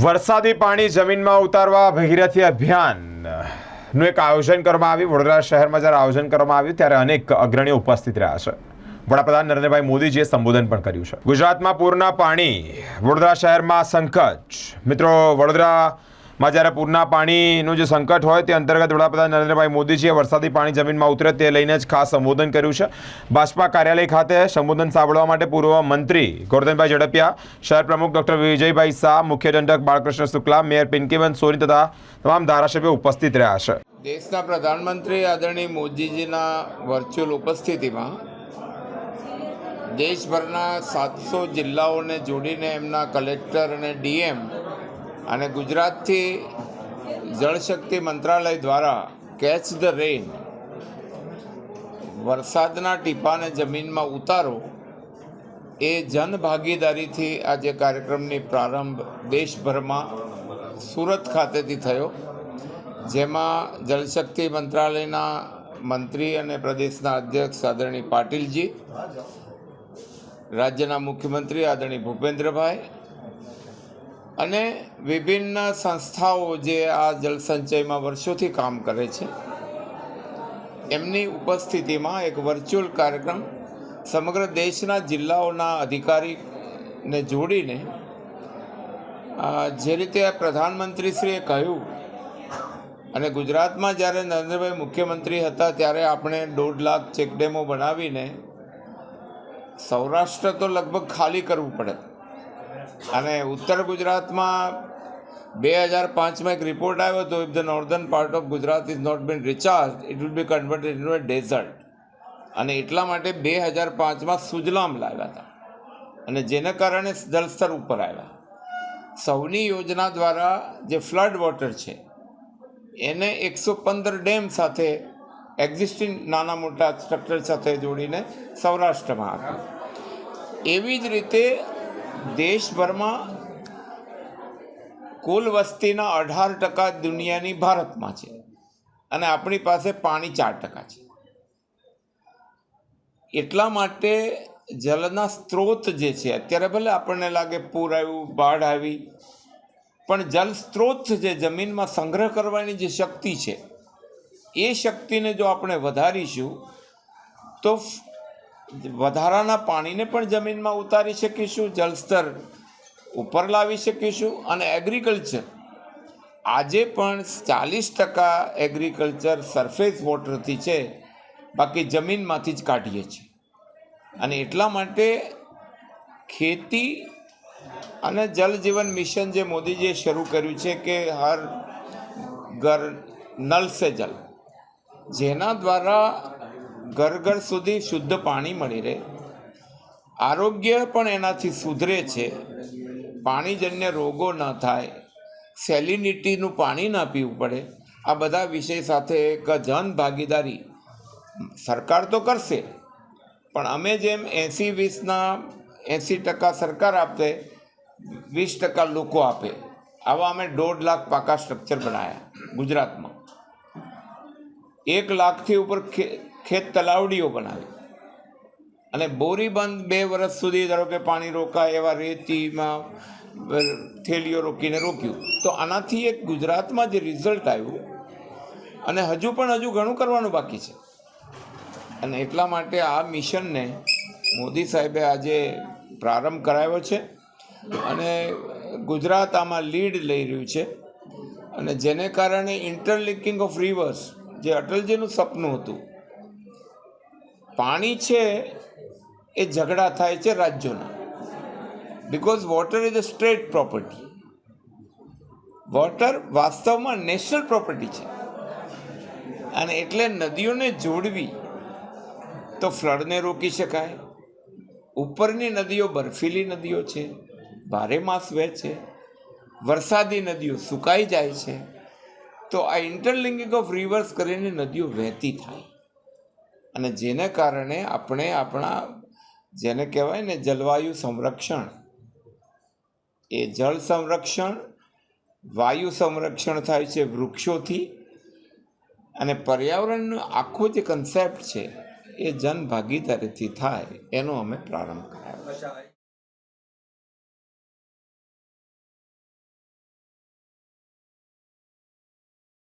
વરસાદી પાણી જમીનમાં ઉતારવા ભગીરથી અભિયાનનું એક આયોજન કરવામાં આવ્યું. વડોદરા શહેરમાં જ્યારે આયોજન કરવામાં આવ્યું ત્યારે અનેક અગ્રણીઓ ઉપસ્થિત રહ્યા છે. વડાપ્રધાન નરેન્દ્રભાઈ મોદીજીએ સંબોધન પણ કર્યું છે. ગુજરાતમાં પૂરના પાણી, વડોદરા શહેરમાં સંકટ. મિત્રો વડોદરામાં જ્યારે પૂરના પાણીનું જે સંકટ હોય તે અંતર્ગત વડાપ્રધાન નરેન્દ્રભાઈ મોદીજીએ વરસાદી પાણી જમીનમાં ઉતરે તે લઈને જ ખાસ સંબોધન કર્યું છે. ભાજપા કાર્યાલય ખાતે સંબોધન સાંભળવા માટે પૂર્વ મંત્રી ગોરધનભાઈ ઝડપિયા, શહેર પ્રમુખ ડોક્ટર વિજયભાઈ શાહ, મુખ્ય દંડક બાળકૃષ્ણ શુક્લા, મેયર પિંકીબેન સોની તથા તમામ ધારાસભ્યો ઉપસ્થિત રહ્યા છે. દેશના પ્રધાનમંત્રી આદરણીય મોદીજીના વર્ચ્યુઅલ ઉપસ્થિતિમાં દેશભરના સાતસો જિલ્લાઓને જોડીને એમના કલેક્ટર અને ડીએમ અને ગુજરાતથી જળશક્તિ મંત્રાલય દ્વારા કેચ ધ રેઇન વરસાદના ટીપાને જમીનમાં ઉતારો, એ જનભાગીદારીથી આ જે કાર્યક્રમની પ્રારંભ દેશભરમાં સુરત ખાતેથી થયો, જેમાં જલશક્તિ મંત્રાલયના મંત્રી અને પ્રદેશના અધ્યક્ષ આદરણી પાટીલજી, રાજ્યના મુખ્યમંત્રી આદરણી ભૂપેન્દ્રભાઈ અને વિભિન્ન સંસ્થાઓ જે આ જલસંચયમાં વર્ષોથી કામ કરે છે, એમની ઉપસ્થિતિમાં એક વર્ચ્યુઅલ કાર્યક્રમ સમગ્ર દેશના જિલ્લાઓના અધિકારીને જોડીને જે રીતે પ્રધાનમંત્રીશ્રીએ કહ્યું અને ગુજરાતમાં જ્યારે નરેન્દ્રભાઈ મુખ્યમંત્રી હતા ત્યારે આપણે દોઢ લાખ ચેકડેમો બનાવીને સૌરાષ્ટ્ર તો લગભગ ખાલી કરવું પડે. અને ઉત્તર ગુજરાતમાં બે હજાર પાંચમાં એક રિપોર્ટ આવ્યો હતો if the northern part of Gujarat is not been recharge it will be converted in a desert અને એટલા માટે બે હજાર પાંચમાં સુજલામ લાવ્યા હતા. અને જેના કારણે જળસ્તર ઉપર આવ્યા. સૌની યોજના દ્વારા જે ફ્લડ વોટર છે, એને એકસો પંદર ડેમ સાથે એક્ઝિસ્ટિંગ નાના મોટા સ્ટ્રક્ચર સાથે જોડીને સૌરાષ્ટ્રમાં આપ્યું. એવી જ રીતે દેશભરમાં કુલ વસ્તીના અઢાર ટકા દુનિયાની ભારતમાં છે અને આપણી પાસે પાણી ચાર ટકા છે. એટલા માટે જલના સ્ત્રોત જે છે, અત્યારે ભલે આપણને લાગે પૂર આવ્યું, બાઢ આવી, પણ જલ સ્ત્રોત જે જમીનમાં સંગ્રહ કરવાની જે શક્તિ છે, એ શક્તિને જો આપણે વધારીશું, તો વધારાના પાણીને પણ જમીનમાં ઉતારી શકીશું, જળસ્તર ઉપર લાવી શકીશું અને એગ્રીકલ્ચર આજે પણ ચાલીસ ટકા એગ્રીકલ્ચર સરફેસ વોટરથી છે, બાકી જમીનમાંથી જ કાઢીએ છીએ. અને એટલા માટે ખેતી અને જલજીવન મિશન જે મોદીજીએ શરૂ કર્યું છે કે હર ઘર નલ સે જલ. જેના દ્વારા ઘર ઘર સુધી શુદ્ધ પાણી મળી રહે. આરોગ્ય પણ એનાથી સુધરે છે. પાણીજન્ય રોગો ન થાય. સેલિનિટીનું પાણી ન પીવું પડે. આ બધા વિષય સાથે એક જન ભાગીદારી સરકાર તો કરશે. પણ અમે જેમ એંસી વીસના એંસી ટકા સરકાર આપે, વીસ ટકા લોકો આપે. આવા અમે દોઢ લાખ પાકા સ્ટ્રક્ચર બનાવ્યા ગુજરાતમાં. એક લાખથી ઉપર ખેત તલાવડીઓ બનાવી. અને બોરીબંધ બે વર્ષ સુધી ધારો કે પાણી રોકાય એવા રેતીમાં થેલીઓ રોકીને રોક્યું. તો આનાથી એક ગુજરાતમાં જે રિઝલ્ટ આવ્યું, અને હજુ પણ હજુ ઘણું કરવાનું બાકી છે. અને એટલા માટે આ મિશનને મોદી સાહેબે આજે પ્રારંભ કરાવ્યો છે. અને ગુજરાત આમાં લીડ લઈ રહ્યું છે. અને જેને કારણે ઇન્ટરલિંકિંગ ઓફ રિવર્સ જે અટલજીનું સપનું હતું પાણી છે એ ઝઘડા થાય છે રાજ્યોના. Because water is a state property water વાસ્તવમાં નેશનલ પ્રોપર્ટી છે. અને એટલે નદીઓને જોડવી તો ફ્લડને રોકી શકાય. ઉપરની નદીઓ બર્ફીલી નદીઓ છે, ભારે માસ વહે છે, વરસાદી નદીઓ સુકાઈ જાય છે, તો આ ઇન્ટરલિંકિંગ ઓફ રિવર્સ કરીને નદીઓ વહેતી થાય. અને જેને કારણે આપણે આપણા, જેને કહેવાય ને જલવાયુ સંરક્ષણ, એ જળ સંરક્ષણ, વાયુ સંરક્ષણ થાય છે વૃક્ષોથી. અને પર્યાવરણનો આખો જે કન્સેપ્ટ છે, એ જન ભાગીદારીથી થાય, એનો અમે પ્રારંભ કરાવ્યો